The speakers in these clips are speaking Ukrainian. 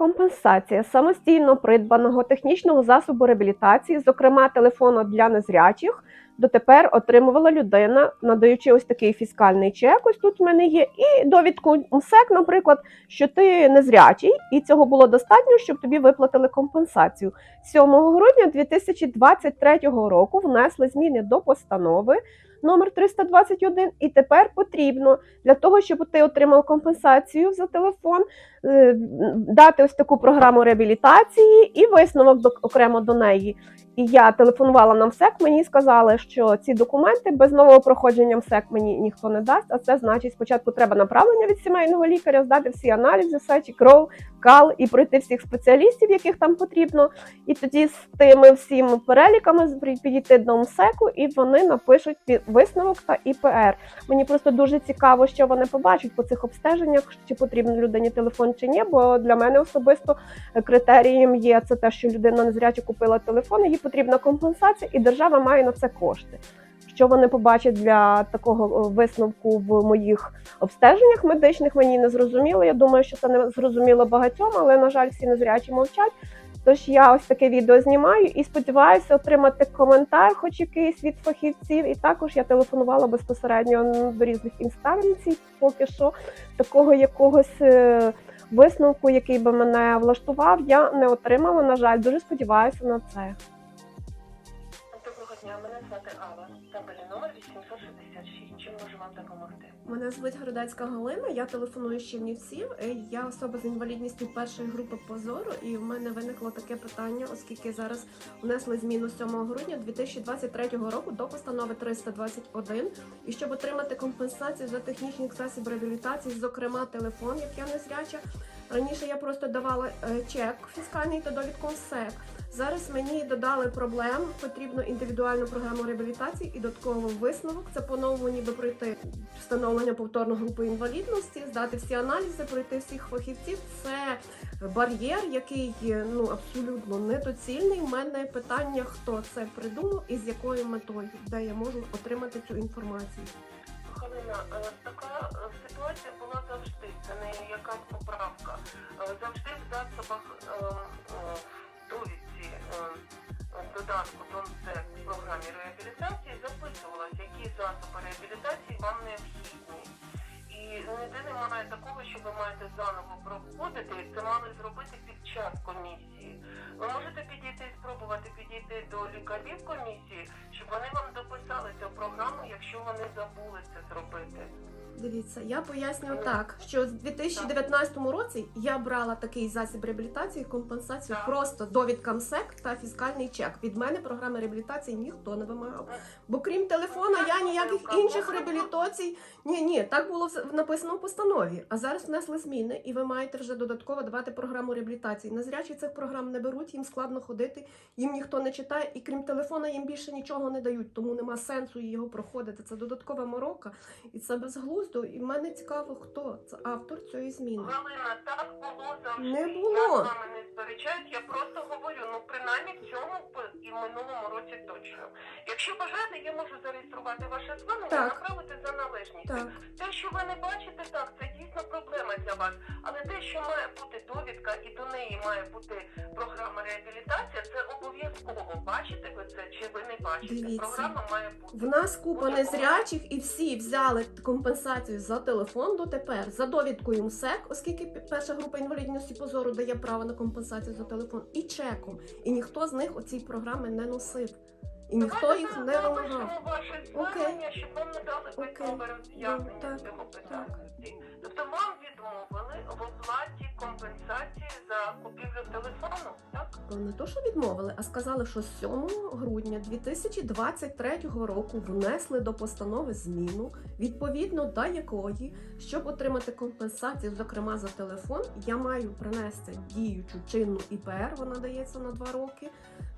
Компенсація самостійно придбаного технічного засобу реабілітації, зокрема телефону для незрячих, дотепер отримувала людина, надаючи ось такий фіскальний чек. Ось тут в мене є, і довідку МСЕК, наприклад, що ти незрячий, і цього було достатньо, щоб тобі виплатили компенсацію. 7 грудня 2023 року внесли зміни до постанови номер 321, і тепер потрібно для того, щоб ти отримав компенсацію за телефон, е, дати ось таку програму реабілітації і висновок до, окремо до неї. І я телефонувала на МСЕК, мені сказали, що ці документи без нового проходження МСЕК мені ніхто не дасть. А це значить, спочатку треба направлення від сімейного лікаря, здати всі аналізи, сечі, кров, кал і пройти всіх спеціалістів, яких там потрібно. І тоді з тими всіми переліками підійти до МСЕКу, і вони напишуть висновок та ІПР. Мені просто дуже цікаво, що вони побачать по цих обстеженнях, чи потрібен людині телефон чи ні. Бо для мене особисто критерієм є це те, що людина незряче купила телефон, їй потрібна компенсація, і держава має на це кошти. Що вони побачать для такого е, висновку в моїх обстеженнях медичних, мені не зрозуміло. Я думаю, що це не зрозуміло багатьом, але на жаль, всі незрячі мовчать. Тож я ось таке відео знімаю і сподіваюся отримати коментар, хоч якийсь від фахівців. І також я телефонувала безпосередньо до різних інстанцій. Поки що такого якогось е, висновку, який би мене влаштував, я не отримала. На жаль, дуже сподіваюся на це. Мене звуть Городецька Галина. Я телефоную з Чернівців. Е, Я особа з інвалідністю першої групи позору, і в мене виникло таке питання, оскільки зараз внесли зміну 7 грудня 2023 року до постанови 321. І щоб отримати компенсацію за технічні засіб реабілітації, зокрема телефон, як я незряча. Раніше я просто давала е, чек фіскальний та довідку СЕК. Зараз мені додали проблем. Потрібно індивідуальну програму реабілітації і додатковий висновок. Це по-новому ніби пройти встановлення повторної групи інвалідності, здати всі аналізи, пройти всіх фахівців. Це бар'єр, який ну абсолютно недоцільний. У мене питання, хто це придумав і з якою метою, де я можу отримати цю інформацію. Галина, е, така е, ситуація була завжди. Це не якась поправка. Е, Завжди в засобах довідці додатку до в програмі реабілітації записувалося, які засоби реабілітації вам необхідні. І ніде немає такого, що ви маєте заново проходити. Це мали зробити під час комісії. Ви можете підійти і спробувати підійти до лікарів комісії, щоб вони вам дописали цю програму, якщо вони забули це зробити. Дивіться, я пояснюю так, що в 2019 році я брала такий засіб реабілітації, компенсацію Так. просто довідка МСЕК та фіскальний чек. Від мене програми реабілітації ніхто не вимагав. Бо крім телефона, я ніяких інших реабілітацій. Ні, ні, так було написано в постанові. А зараз внесли зміни, і ви маєте вже додатково давати програму реабілітації. Незрячі цих програм не беруть, їм складно ходити, їм ніхто не читає, і крім телефона їм більше нічого не дають, тому нема сенсу його проходити. Це додаткова морока. І це безглуздо. І мене цікаво, хто це автор цієї зміни. Галина, так було завжди. Не Я з вами не сперечаюсь, я просто говорю, ну принаймні в цьому і в минулому році точно. Якщо бажаєте, я можу зареєструвати ваше звернення, направити за належність. Так, Те, що ви не бачите, так, це дійсно проблема для вас. Але те, що має бути довідка і до неї має бути програма реабілітація, це обов'язково. Бачите ви це чи ви не бачите? Дивіться. Програма має бути. в нас купа незрячих, і всі взяли компенсацію за телефон дотепер, за довідкою МСЕК, оскільки перша група інвалідності позору дає право на компенсацію за телефон, і чеком. І ніхто з них оці програми не носив. І ніхто їх не вимагав. Ваше звернення, щоб вам надали Окей. письмове роз'яснення Так, цього питання. Тобто вам відмовили в оплаті компенсації за купівлю телефону, так? Не то, що відмовили, а сказали, що 7 грудня 2023 року внесли до постанови зміну, відповідно до якої, щоб отримати компенсацію, зокрема за телефон, я маю принести діючу чинну ІПР, вона дається на 2 роки,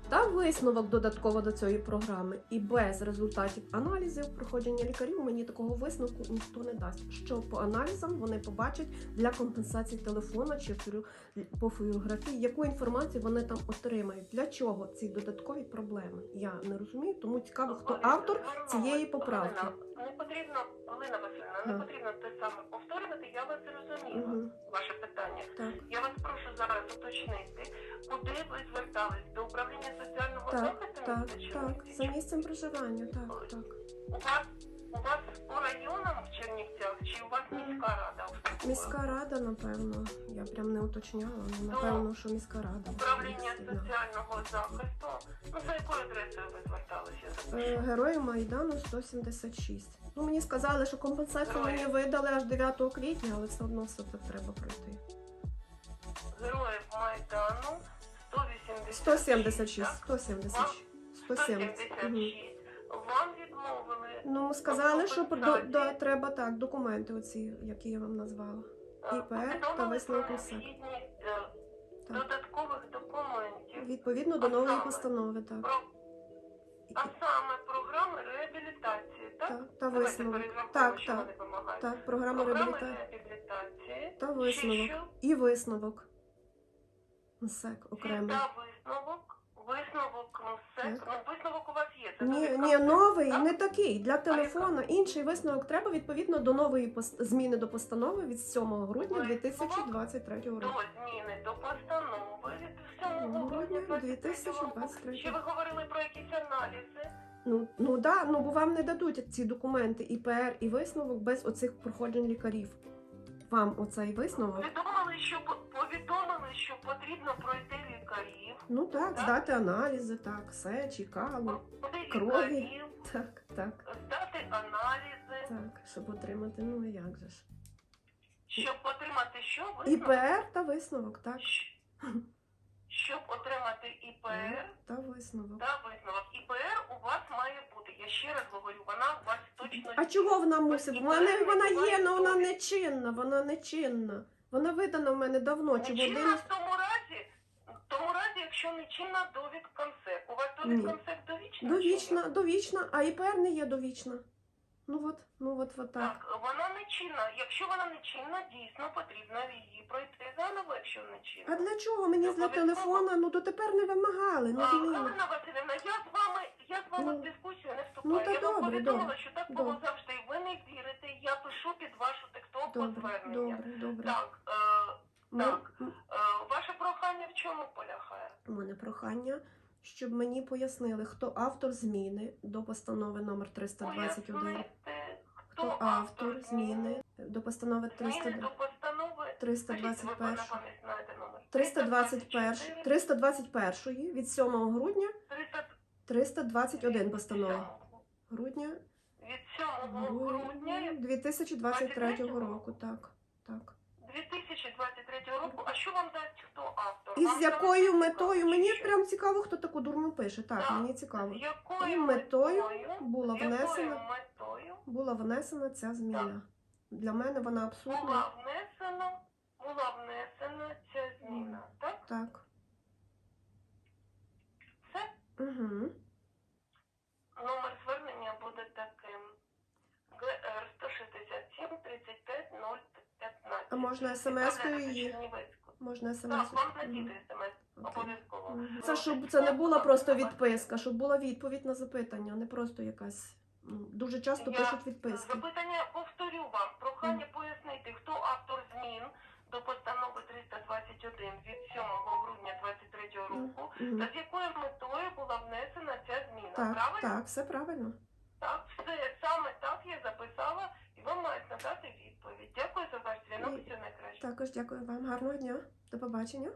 та висновок додатково до цієї програми. І без результатів аналізів проходження лікарів мені такого висновку ніхто не дасть. Що по аналізам вони побачать для компенсації телефона чи по фотографії, яку інформацію вони там отримають. Для чого ці додаткові проблеми? Я не розумію, тому цікаво, хто автор цієї поправки. Не потрібно, Галина Васильівна, не потрібно те саме повторювати, я вас зрозуміла, Угу, ваше питання. так. Я вас прошу зараз уточнити, куди ви звертались? До управління соціального захисту Так, так, так, за місцем проживання, так, так. У вас у вас по районам в Чернівцях чи у вас міська рада? Міська рада, напевно. Я прям не уточняла, але напевно, що міська рада. Управління соціального захисту. Ну за якою адресою ви зверталися? Е, Герої Майдану 176. Ну, мені сказали, що компенсацію Герої. мені видали аж 9 квітня, але все одно все це треба пройти. Героїв Майдану 186. 176, так? 176. 170. Угу. 176. Вам відмовили. Ну, сказали, що до, до, треба так, документи оці, які я вам назвала. е, ІПР та е, Так. додаткових документів. Відповідно до нової постанови, так. А саме програми реабілітації, так? Так, та висновок. Так, так, так, програма реабілітації. реабілітації. Та висновок. І висновок. МСЕК окремо. Та висновок. Висновок МСЕК. Так. Ну, висновок у вас є. Це Ні, ні, новий, так? не такий. Для телефона інший висновок треба відповідно до нової пост- зміни до постанови від 7 грудня Висновок 2023 До зміни до постанови від 7 Грудня грудня 2023 року. Ще ви говорили про якісь аналізи. Ну, ну да, ну бо вам не дадуть ці документи ІПР і висновок без оцих проходжень лікарів. Вам оцей висновок. Що повідомили, що потрібно пройти лікарів. Ну так, Так. здати аналізи, так, сечі, калу. Крові. лікарів, Так, так, здати аналізи, так, щоб отримати, ну як же ж. щоб отримати що? Висновок? ІПР та висновок, так. Щоб отримати ІПР Та висновок. та висновок. ІПР у вас має бути. Я ще раз говорю, вона у вас точно А чого вона мусить? В мене вона є, але вона не чинна, вона не чинна. Вона видана в мене давно, чи в один. в тому разі, в не чинна довідка МСЕК. У вас. МСЕК довічна? Довічна, довічна, а ІПР не є довічна. Ну от, ну от, от так. Так, вона не чинна. Якщо вона не чинна, дійсно потрібно її пройти заново, якщо не чинна. А для чого мені для телефона? Ну дотепер не вимагали, А. Галина Васильівна, я з вами, я з вами Ну, в дискусію не вступаю. ну, та я вам повідомила, добре, що так було добре. завжди. Ви не вірите, я пишу під вашу текстовку Добре, звернення. добре, добре. Так, е, так. м, е, ваше прохання в чому полягає? У мене прохання, щоб мені пояснили, хто автор зміни до постанови номер 321. Пояснити, Хто хто автор зміни до постанови Зміни 300, до постанови 321. 321. 321, 321 від 7 грудня 321 постанова. Грудня, Від 7 грудня 2023 року. Так, так. 2023 року. А що вам дасть хто автор? І з якою метою? Мені прям цікаво, хто таку дурню пише. Так, Так. мені цікаво. З якою І метою була внесена, метою була внесена ця зміна. Для мене вона абсурдна. була внесена, була внесена ця зміна. Так? Так. Все? Угу. Номер звернення буде таким. ГР 167 35 015. А можна смс-кою її? Можна смс. Так, вам надійде смс. Обов'язково. Це щоб це не була просто відписка, щоб була відповідь на запитання, не просто якась. Дуже часто Я пишуть відписки. Запитання повторю вам. Прохання пояснити, хто автор змін до постанови 321 від 7 грудня 23 року, та з якою метою була внесена ця зміна. Так, Правильно? так, все правильно. Так, все саме так я записала, і ви маєте надати відповідь. Дякую за ваш дзвінок. І- Всього найкраще. Також дякую вам. Гарного дня. До побачення.